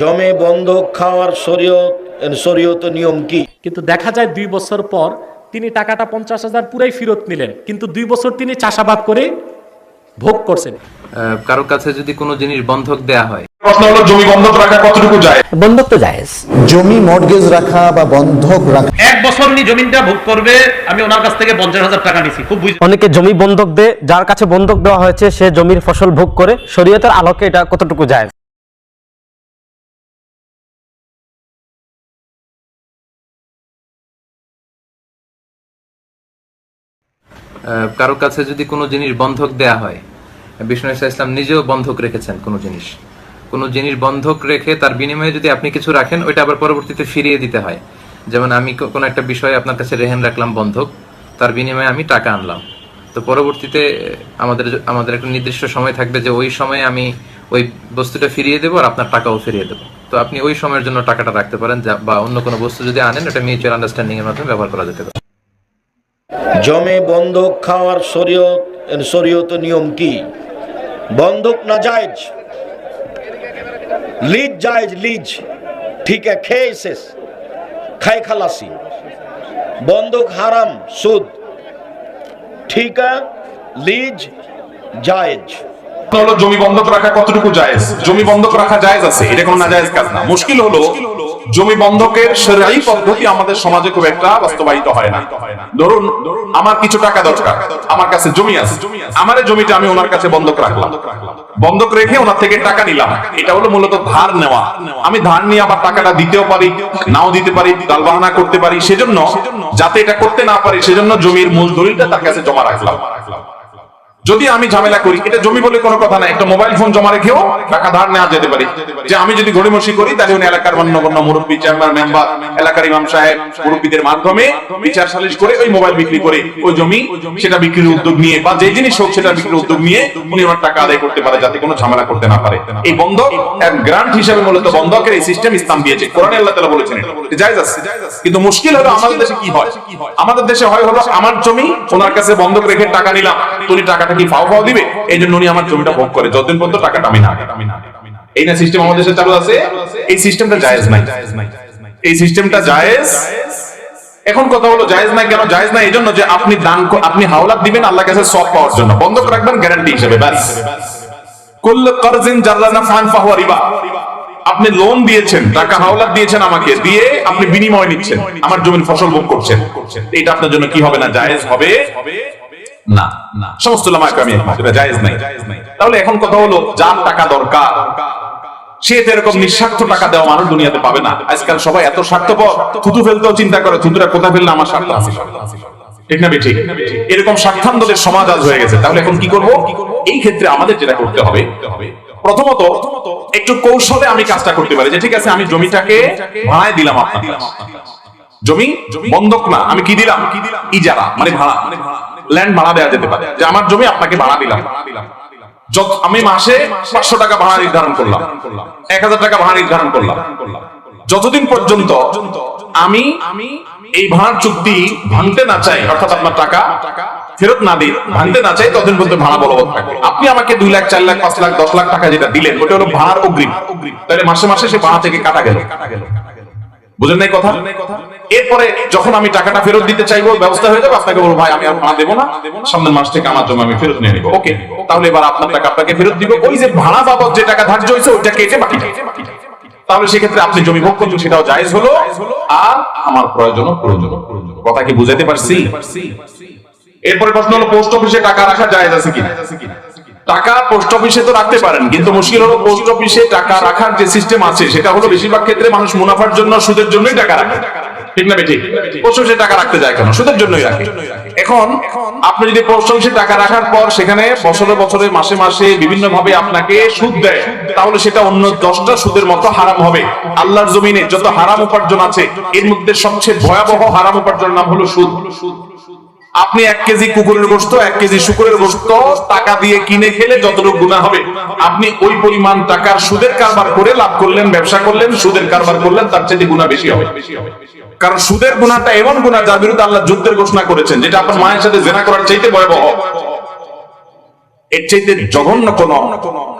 জমে বন্ধক খাওয়ার শরীয়ত শরীয়ত নিয়ম কি? কিন্তু দেখা যায় দুই বছর পর তিনি টাকাটা পঞ্চাশ হাজার পুরাই ফেরত নিলেন কিন্তু দুই বছর তিনি চাষাবাদ করে ভোগ করছেন। কারও কাছে যদি কোনো জিনিস বন্ধক দেয়া হয়। প্রশ্ন হলো জমি বন্ধক রাখা কতটুকু যায়? বন্ধক তো জায়েজ জমি মর্গেজ রাখা বা বন্ধক রাখা এক বছর উনি জমিনটা ভোগ করবে আমি ওনার কাছ থেকে পঞ্চাশ হাজার টাকা নিছি খুব বুঝ অনেকে জমি বন্ধক দেয় যার কাছে বন্ধক দেওয়া হয়েছে সে জমির ফসল ভোগ করে শরীয়তের আলোকে এটা কতটুকু জায়েজ কারও কাছে যদি কোনো জিনিস বন্ধক দেয়া হয়, বিষ্ণু ইসা ইসলাম নিজেও বন্ধক রেখেছেন কোনো জিনিস। কোনো জিনিস বন্ধক রেখে তার বিনিময়ে যদি আপনি কিছু রাখেন, ওইটা আবার পরবর্তীতে ফিরিয়ে দিতে হয়। যেমন আমি কোনো একটা বিষয়ে আপনার কাছে রেহেন রাখলাম বন্ধক, তার বিনিময়ে আমি টাকা আনলাম। তো পরবর্তীতে আমাদের আমাদের একটা নির্দিষ্ট সময় থাকবে যে ওই সময়ে আমি ওই বস্তুটা ফিরিয়ে দেবো আর আপনার টাকাও ফিরিয়ে দেবো। তো আপনি ওই সময়ের জন্য টাকাটা রাখতে পারেন বা অন্য কোনো বস্তু যদি আনেন এটা মিউচুয়াল আন্ডারস্ট্যান্ডিং এর মাধ্যমে ব্যবহার করা যেতে পারে। জমে বন্ধক খাওয়ার শরীয়ত শরীয়ত নিয়ম কি? বন্ধক না জায়েজ? লিজ জায়েজ, লিজ। ঠিক খেয়ে শেষ। খাই খালাসি। বন্ধক হারাম, সুদ। ঠিক লিজ জায়েজ। জমি বন্ধক রাখা কতটুকু জায়েজ? জমি বন্ধক রাখা জায়েজ আছে, এটা কোনো না নাজায়েজ কাজ না। মুশকিল হলো জমি বন্ধকের সেরাই পদ্ধতি আমাদের সমাজে খুব একটা বাস্তবায়িত হয় না। ধরুন, আমার কিছু টাকা দরকার, আমার কাছে জমি আছে। আমার জমিটা আমি ওনার কাছে বন্ধক রাখলাম। বন্ধক রেখে ওনার থেকে টাকা নিলাম। এটা হলো মূলত ধার নেওয়া। আমি ধার নিয়ে আবার টাকাটা দিতেও পারি, নাও দিতে পারি, দালবাহানা করতে পারি। সেজন্য, যাতে এটা করতে না পারি, সেজন্য জমির মূল দলিলটা তার কাছে জমা রাখলাম। যদি আমি ঝামেলা করি, এটা জমি বলে কোনো কথা না একটা মোবাইল ফোন জমা রেখেও টাকা ধার নেওয়া যেতে পারে। যে আমি যদি গড়িমসি করি, তাহলে উনি এলাকার মান্যগণ্য মুরব্বী চেয়ারম্যান মেম্বার এলাকার ইমাম সাহেব, মুরব্বীদের মাধ্যমে বিচার সালিশ করে ওই মোবাইল বিক্রি করে ওই জমি সেটা বিক্রির উদ্যোগ নিয়ে বা যে জিনিস হোক সেটা বিক্রির উদ্যোগ নিয়ে উনি ওনার টাকা আদায় করতে পারে, যাতে কোনো ঝামেলা করতে না পারে। এই বন্ধক এক গ্রান্ট হিসেবে মূলত বন্ধকের এই সিস্টেম ইসলাম দিয়েছে। কোরআনে আল্লাহ তাআলা বলেছেন জায়েজ আছে। কিন্তু মুশকিল হলো আমাদের দেশে কি হয়? আমাদের দেশে হয় হলো, আমার জমি ওনার কাছে বন্ধক রেখে টাকা নিলাম উনি টাকাটা কি ফাও ফাও দিবে এই জন্য উনি আমার জমিটা ভোগ করে। যতদিন পর্যন্ত টাকাটা আমি না এই না সিস্টেম আমাদের দেশে চালু আছে? এই সিস্টেমটা জায়েজ নাই। এই সিস্টেমটা জায়েজ? এখন কথা হলো, জায়েজ নাই কেন? জায়েজ নাই এই জন্য যে আপনি দান আপনি হাওলাত দিবেন আল্লাহর কাছে সব পাওয়ার জন্য। বন্ধক রাখবেন গ্যারান্টি হিসেবে, ব্যাস। কুল কারজিন জাররানা ফান ফাহুয়া রিবা। আপনি লোন দিয়েছেন, টাকা হাওলাত দিয়েছেন আমাকে, দিয়ে আপনি বিনিময় নিচ্ছেন, আমার জমির ফসল ভোগ করছেন। এটা আপনার জন্য কি হবে না? জায়েজ হবে। না সমস্ত তাহলে এখন কথা হলো, যার টাকা দরকার, সে এরকম নিঃস্বার্থ টাকা দেওয়া মানুষ দুনিয়াতে পাবে না। আজকাল সবাই এত স্বার্থপর, থুতু ফেলতেও চিন্তা করে, থুতুরা কোথায় ফেললে আমার স্বার্থ আছে? এরকম সমাজ আজ হয়ে গেছে। তাহলে এখন কি করব? এই ক্ষেত্রে আমাদের যেটা করতে হবে, প্রথমত একটু কৌশলে আমি কাজটা করতে পারি যে, ঠিক আছে, আমি জমিটাকে ভাড়ায় দিলাম আপনার। জমি বন্ধক না, আমি কি দিলাম? ইজারা মানে ভাড়া। ল্যান্ড ভাড়া দেওয়া যেতে পারে। যে আমার জমি আপনাকে ভাড়া দিলাম। আমি মাসে পাঁচশো টাকা ভাড়া নির্ধারণ করলাম। এক হাজার টাকা ভাড়া নির্ধারণ করলাম। যতদিন পর্যন্ত আমি এই ভাড়ার চুক্তি ভাঙতে না চাই, অর্থাৎ আপনার টাকা ফেরত না দিই, ভাঙতে না চাই, ততদিন পর্যন্ত ভাড়া বলবৎ থাকবে। আপনি আমাকে দুই লাখ, চার লাখ, পাঁচ লাখ, দশ লাখ টাকা যেটা দিলেন, ওটা হলো ভাড়ার অগ্রিম। তাহলে মাসে মাসে সে ভাড়া থেকে কাটা গেল। বুঝেন নাই কথা? এরপরে যখন আমি টাকাটা ফেরত দিতে চাইব, ব্যবস্থা হয়ে যাবে, আপনাকে বলব, ভাই, আমি আর ভাড়া দেবো না। সামনের মাস থেকে আমার জমি আমি ফেরত নিয়ে নিবো। ওকে, তাহলে এবার আপনার টাকা আপনাকে ফেরত দিব। ওই যে ভাড়া বাবদ যে টাকা ধার্য হয়েছে, ওইটা কেটে বাকি তাহলে সেক্ষেত্রে আপনি জমি ভোগ করছেন, সেটাও জায়েজ হলো, আর আমার প্রয়োজন প্রয়োজন। কথা কি বুঝাইতে পারছি? এরপরে প্রশ্ন হলো, পোস্ট অফিসে টাকা রাখা জায়েজ আছে কিনা? টাকা পোস্ট অফিসে তো রাখতে পারেন, কিন্তু মুশকিল হলো পোস্ট অফিসে টাকা রাখার যে সিস্টেম আছে, সেটা হলো বেশিরভাগ ক্ষেত্রে মানুষ মুনাফার জন্য সুদের জন্যই টাকা রাখে। ঠিক না ঠিক পোস্ট অফিসে টাকা রাখতে যায় কেন? সুদের জন্যই রাখে। এখন আপনি যদি পোস্ট অফিসে টাকা রাখার পর সেখানে বছরে বছরে, মাসে মাসে বিভিন্ন ভাবে আপনাকে সুদ দেয়, তাহলে সেটা অন্য দশটা সুদের মতো হারাম হবে। আল্লাহর জমিনে যত হারাম উপার্জন আছে, এর মধ্যে সবচেয়ে ভয়াবহ হারাম উপার্জনের নাম হলো সুদ। আপনি এক কেজি কুকুরের গোস্ত এক কেজি শুকুরের গোস্ত টাকা দিয়ে কিনে খেলে যতটুকু গুণা হবে, আপনি ওই পরিমাণ টাকার সুদের কারবার করে লাভ করলেন, ব্যবসা করলেন, সুদের কারবার করলেন, তার চেয়ে গুণা বেশি হবে। কারণ সুদের গুণাটা এমন গুণা যার বিরুদ্ধে আল্লাহ যুদ্ধের ঘোষণা করেছেন, যেটা আপনার মায়ের সাথে জেনা করার চাইতে ভয়াবহ। এর চাইতে জঘন্য কোন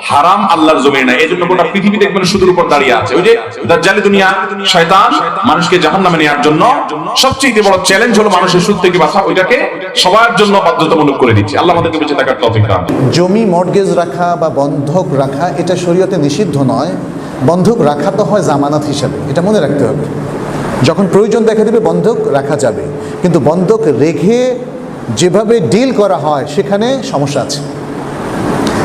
হারাম আল্লাহর জমি নাই। এই জন্য গোটা পৃথিবী দেখবেন সুদূর উপর দাঁড়িয়ে আছে। ওই যে দাজ্জালি দুনিয়া, শয়তান মানুষকে জাহান্নামে নেওয়ার জন্য সবচেয়ে বড় চ্যালেঞ্জ হলো মানুষের সুদ থেকে বাঁচা। ওইটাকে সবার জন্য বাধ্যতামূলক করে দিচ্ছে। আল্লাহ আমাদেরকে বেঁচে থাকার তৌফিক জমি মর্গেজ রাখা বা বন্ধক রাখা, এটা শরীয়তে নিষিদ্ধ নয়। বন্ধক রাখা তো হয় জামানত হিসাবে। এটা মনে রাখতে হবে। যখন প্রয়োজন দেখা দেবে বন্ধক রাখা যাবে। কিন্তু বন্ধক রেখে যেভাবে ডিল করা হয়, সেখানে সমস্যা আছে।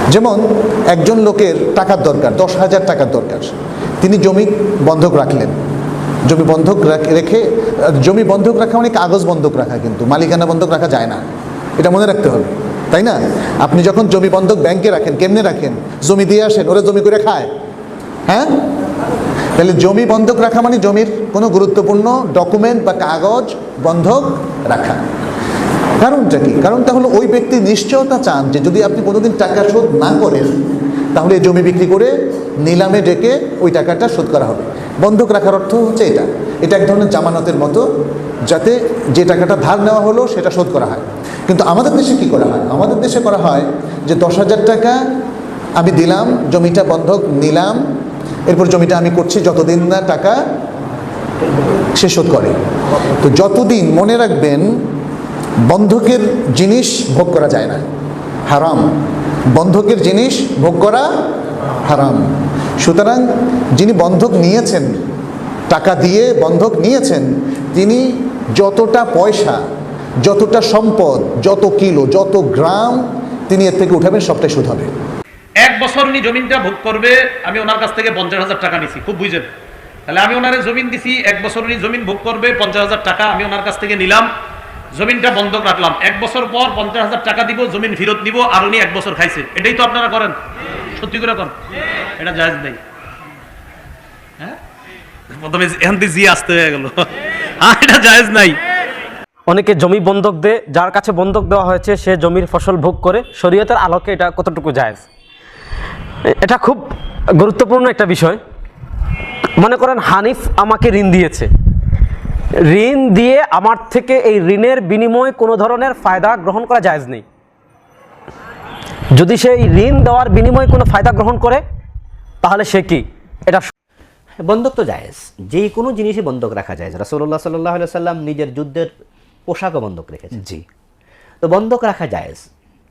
যেমন একজন লোকের টাকার দরকার, দশ হাজার টাকার দরকার। তিনি জমি বন্ধক রাখলেন। জমি বন্ধক রাখ- জমি বন্ধক রাখা মানে কাগজ বন্ধক রাখা কিন্তু, মালিকানা বন্ধক রাখা যায় না। এটা মনে রাখতে হবে, তাই না? আপনি যখন জমি বন্ধক ব্যাংকে রাখেন, কেমনে রাখেন? জমি দিয়ে আসেন, ওরা জমি করে খায়। হ্যাঁ? তাহলে জমি বন্ধক রাখা মানে জমির কোনো গুরুত্বপূর্ণ ডকুমেন্ট বা কাগজ বন্ধক রাখা। কারণটা কি? কারণটা হলো ওই ব্যক্তি নিশ্চয়তা চান যে যদি আপনি কোনোদিন টাকা শোধ না করেন, তাহলে জমি বিক্রি করে নিলামে ডেকে ওই টাকাটা শোধ করা হবে। বন্ধক রাখার অর্থ হচ্ছে এটা। এটা এক ধরনের জামানতের মতো, যাতে যে টাকাটা ধার নেওয়া হলো সেটা শোধ করা হয়। কিন্তু আমাদের দেশে কি করা হয়? আমাদের দেশে করা হয় যে দশ হাজার টাকা আমি দিলাম, জমিটা বন্ধক নিলাম, এরপর জমিটা আমি করছি যতদিন না টাকা সে শোধ করে। তো যতদিন মনে রাখবেন বন্ধকের জিনিস ভোগ করা যায় না। হারাম। বন্ধকের জিনিস ভোগ করা হারাম। সুতরাং যিনি বন্ধক নিয়েছেন, টাকা দিয়ে বন্ধক নিয়েছেন, তিনি যতটা পয়সা, যতটা সম্পদ, যত কিলো, যত গ্রাম তিনি এর থেকে উঠাবেন, সবটাই সুদ হবে। এক বছর উনি জমিনটা ভোগ করবে, আমি ওনার কাছ থেকে পঞ্চাশ হাজার টাকা নিছি, খুব বুঝেন। তাহলে আমি ওনারে জমিন দিছি, এক বছর উনি জমিন ভোগ করবে, পঞ্চাশ হাজার টাকা আমি ওনার কাছ থেকে নিলাম জমিনটা বন্ধক রাখলাম। এক বছর পর পঞ্চাশ হাজার টাকা দিব, জমিন ফেরত দিব আর উনি এক বছর খাইছে। এটাই তো আপনারা করেন। সত্যি করে করেন এটা জায়জ নেই। হ্যাঁ? প্রথমে এখান থেকে আসতে হয়ে গেল। হ্যাঁ এটা জায়েজ নাই। অনেকে জমি বন্ধক দেয় যার কাছে বন্ধক দেওয়া হয়েছে, সে জমির ফসল ভোগ করে, শরীয়তের আলোকে এটা কতটুকু জায়েজ? এটা খুব গুরুত্বপূর্ণ একটা বিষয়। মনে করেন হানিফ আমাকে ঋণ দিয়েছে। ঋণ দিয়ে আমার থেকে এই ঋণের বিনিময়ে কোনো ধরনের ফায়দা গ্রহণ করা জায়েজ নেই। যদি সে ঋণ দেওয়ার বিনিময়ে কোনো ফায়দা গ্রহণ করে তাহলে সে কি? এটা বন্ধক তো জায়েজ। যে কোনো জিনিসই বন্ধক রাখা যায় রাসুল্লাহ সাল্লাহ সাল্লাম নিজের যুদ্ধের পোশাকও বন্ধক রেখেছেন। জি। তো বন্ধক রাখা জায়েজ।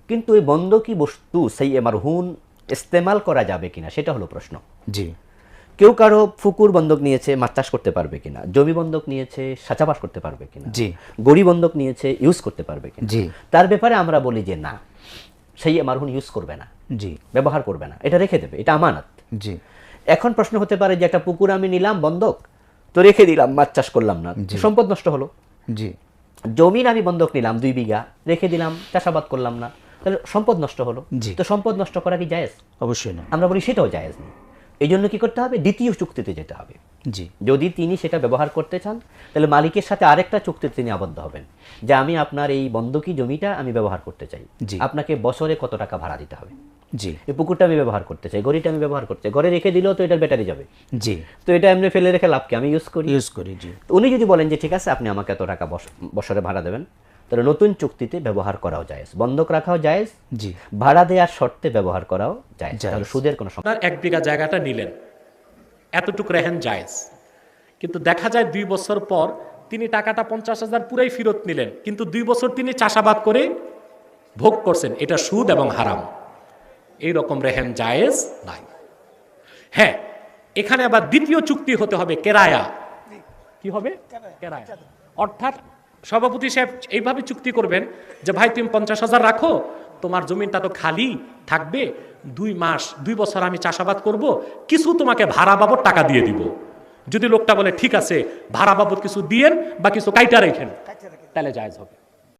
কিন্তু এই বন্ধকি বস্তু সেই এমার হুন ইস্তেমাল করা যাবে কিনা সেটা হলো প্রশ্ন। জি। কেউ কারও পুকুর বন্ধক নিয়েছে মাছ চাষ করতে পারবে কিনা জমি বন্ধক নিয়েছে সাচাবাস করতে পারবে কিনা জি। গড়ি বন্ধক নিয়েছে ইউজ করতে পারবে কিনা। জি। তার ব্যাপারে আমরা বলি যে না সেই এমার হুন ইউজ করবে না জি। ব্যবহার করবে না এটা রেখে দেবে এটা আমানত। জি। এখন প্রশ্ন হতে পারে যে একটা পুকুর আমি নিলাম বন্ধক তো রেখে দিলাম মাছ চাষ করলাম না। সম্পদ নষ্ট হলো। জি। জমিন আমি বন্ধক নিলাম দুই বিঘা রেখে দিলাম চাষাবাদ করলাম না তাহলে সম্পদ নষ্ট হলো। জি। তো সম্পদ নষ্ট করা কি জায়েজ? অবশ্যই না। আমরা বলি সেটাও জায়েজ নেই এই জন্য কি করতে হবে? দ্বিতীয় চুক্তিতে যেতে হবে। জি। যদি তিনি সেটা ব্যবহার করতে চান তাহলে মালিকের সাথে আরেকটা চুক্তিতে তিনি আবদ্ধ হবেন যে আমি আপনার এই বন্ধকি জমিটা আমি ব্যবহার করতে চাই। জি। আপনাকে বছরে কত টাকা ভাড়া দিতে হবে? জি। এই পুকুরটা আমি ব্যবহার করতে চাই ঘড়িটা আমি ব্যবহার করতে চাই। ঘরে রেখে দিলেও তো এটার ব্যাটারি যাবে। জি। তো এটা এমনি ফেলে রেখে লাভ কি? আমি ইউজ করি। ইউজ করি জি। উনি যদি বলেন যে ঠিক আছে আপনি আমাকে এত টাকা বছরে ভাড়া দেবেন। তাহলে নতুন চুক্তিতে ব্যবহার করাও যায় বন্ধক রাখাও যায় জি। ভাড়া দেওয়ার শর্তে ব্যবহার করাও যায়। তাহলে সুদের কোনো সমস্যা আপনার এক বিঘা জায়গাটা নিলেন। এতটুকু রেহেন জায়েজ। কিন্তু দেখা যায় দুই বছর পর তিনি টাকাটা পঞ্চাশ হাজার পুরাই ফেরত নিলেন। কিন্তু দুই বছর তিনি চাষাবাদ করে ভোগ করছেন। এটা সুদ এবং হারাম। এই রকম রেহেন জায়েজ নাই। হ্যাঁ এখানে আবার দ্বিতীয় চুক্তি হতে হবে কেরায়া। কি হবে? কেরায়া। অর্থাৎ সভাপতি সাহেব এইভাবে চুক্তি করবেন যে, ভাই, তুমি পঞ্চাশ হাজার রাখো, তোমার জমিনটা তো খালি থাকবে, দুই মাস, দুই বছর আমি চাষাবাদ করব, কিছু তোমাকে ভাড়া বাবদ টাকা দিয়ে দিব। যদি লোকটা বলে, ঠিক আছে, ভাড়া বাবদ কিছু দিয়েন বা কিছু কাইটা রেখেন, তাহলে জায়জ হবে।